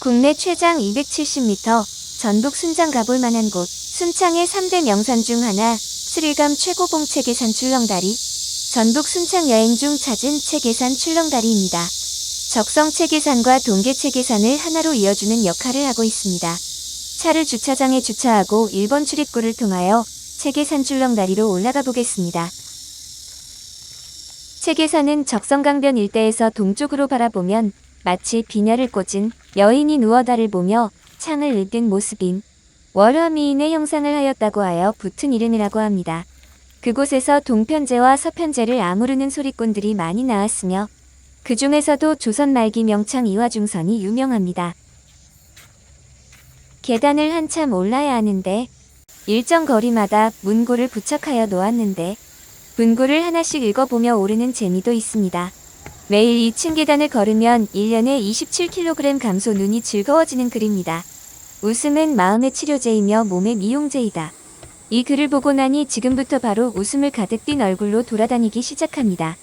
국내 최장 270m, 전북 순장 가볼 만한 곳, 순창의 3대 명산 중 하나, 스릴감 최고봉 체계산 출렁다리, 전북 순창 여행 중 찾은 체계산 출렁다리입니다. 적성 체계산과 동계 체계산을 하나로 이어주는 역할을 하고 있습니다. 차를 주차장에 주차하고 1번 출입구를 통하여 체계산 출렁다리로 올라가 보겠습니다. 체계산은 적성강변 일대에서 동쪽으로 바라보면 마치 비녀를 꽂은 여인이 누워 달을 보며 창을 읽은 모습인 월화미인의 형상을 하였다고 하여 붙은 이름이라고 합니다. 그곳에서 동편제와 서편제를 아무르는 소리꾼들이 많이 나왔으며 그 중에서도 조선 말기 명창 이화중선이 유명합니다. 계단을 한참 올라야 하는데 일정 거리마다 문구를 부착하여 놓았는데 문구를 하나씩 읽어보며 오르는 재미도 있습니다. 매일 2층 계단을 걸으면 1년에 27kg 감소 눈이 즐거워지는 글입니다. 웃음은 마음의 치료제이며 몸의 미용제이다. 이 글을 보고 나니 지금부터 바로 웃음을 가득 띤 얼굴로 돌아다니기 시작합니다.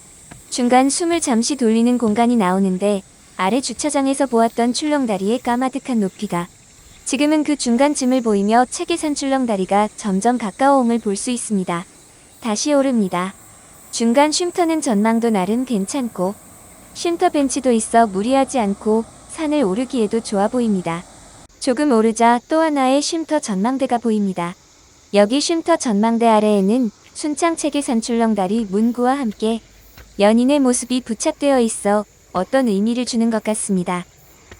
중간 숨을 잠시 돌리는 공간이 나오는데 아래 주차장에서 보았던 출렁다리의 까마득한 높이가 지금은 그 중간쯤을 보이며 체계산 출렁다리가 점점 가까워옴을 볼 수 있습니다. 다시 오릅니다. 중간 쉼터는 전망도 나름 괜찮고 쉼터 벤치도 있어 무리하지 않고 산을 오르기에도 좋아 보입니다. 조금 오르자 또 하나의 쉼터 전망대가 보입니다. 여기 쉼터 전망대 아래에는 순창 체계 산 출렁다리 문구와 함께 연인의 모습이 부착되어 있어 어떤 의미를 주는 것 같습니다.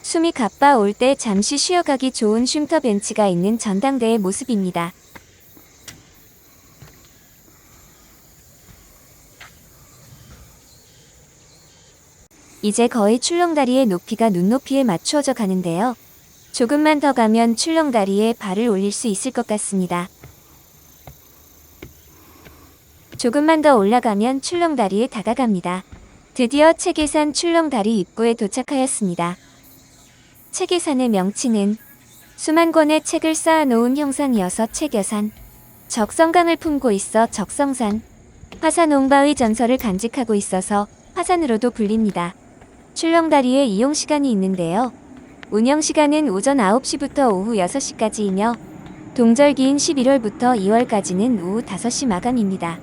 숨이 가빠 올 때 잠시 쉬어가기 좋은 쉼터 벤치가 있는 전당대의 모습입니다. 이제 거의 출렁다리의 높이가 눈높이에 맞추어져 가는데요. 조금만 더 가면 출렁다리에 발을 올릴 수 있을 것 같습니다. 조금만 더 올라가면 출렁다리에 다가갑니다. 드디어 체계산 출렁다리 입구에 도착하였습니다. 체계산의 명칭은 수만 권의 책을 쌓아놓은 형상이어서 체겨산, 적성감을 품고 있어 적성산, 화산 옹바의 전설을 간직하고 있어서 화산으로도 불립니다. 출렁다리에 이용 시간이 있는데요. 운영 시간은 오전 9시부터 오후 6시까지이며 동절기인 11월부터 2월까지는 오후 5시 마감입니다.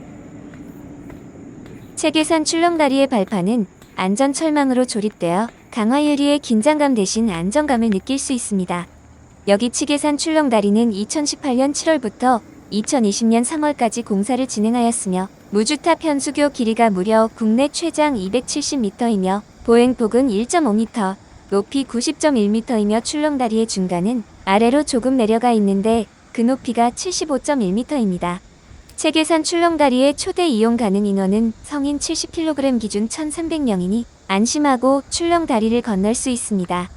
체계산 출렁다리의 발판은 안전 철망으로 조립되어 강화 유리의 긴장감 대신 안정감을 느낄 수 있습니다. 여기 치계산 출렁다리는 2018년 7월부터 2020년 3월까지 공사를 진행하였으며 무주탑 현수교 길이가 무려 국내 최장 270m이며 보행폭은 1.5m, 높이 90.1m이며 출렁다리의 중간은 아래로 조금 내려가 있는데 그 높이가 75.1m입니다. 체계산 출렁다리의 초대 이용 가능 인원은 성인 70kg 기준 1,300명이니 안심하고 출렁다리를 건널 수 있습니다.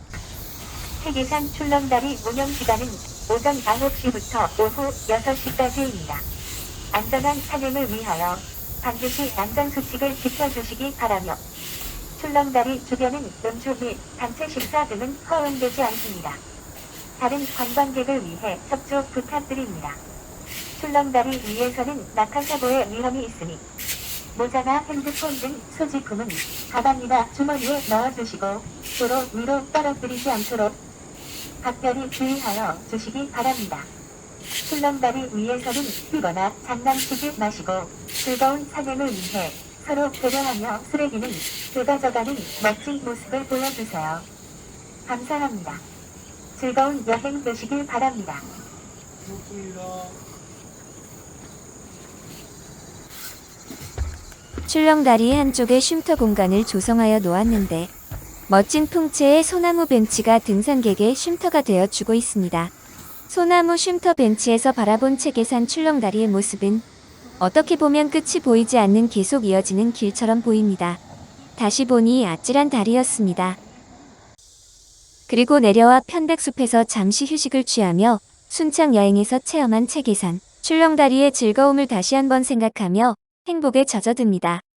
세계산 출렁다리 운영 시간은 오전 9시부터 오후 6시까지입니다. 안전한 산행을 위하여 반드시 안전수칙을 지켜주시기 바라며 출렁다리 주변은 음주 및 단체 식사 등은 허용되지 않습니다. 다른 관광객을 위해 협조 부탁드립니다. 출렁다리 위에서는 낙하사고의 위험이 있으니 모자나 핸드폰 등 소지품은 가방이나 주머니에 넣어주시고 도로 위로 떨어뜨리지 않도록 각별히 주의하여 주시기 바랍니다. 출렁다리 위에서는 뛰거나 장난치지 마시고 즐거운 산행을 위해 서로 배려하며 쓰레기는 쏟아져가는 멋진 모습을 보여주세요. 감사합니다. 즐거운 여행 되시길 바랍니다. 출렁다리 한쪽에 쉼터 공간을 조성하여 놓았는데 멋진 풍채의 소나무 벤치가 등산객의 쉼터가 되어 주고 있습니다. 소나무 쉼터 벤치에서 바라본 체계산 출렁다리의 모습은 어떻게 보면 끝이 보이지 않는 계속 이어지는 길처럼 보입니다. 다시 보니 아찔한 다리였습니다. 그리고 내려와 편백숲에서 잠시 휴식을 취하며 순창 여행에서 체험한 체계산 출렁다리의 즐거움을 다시 한번 생각하며 행복에 젖어듭니다.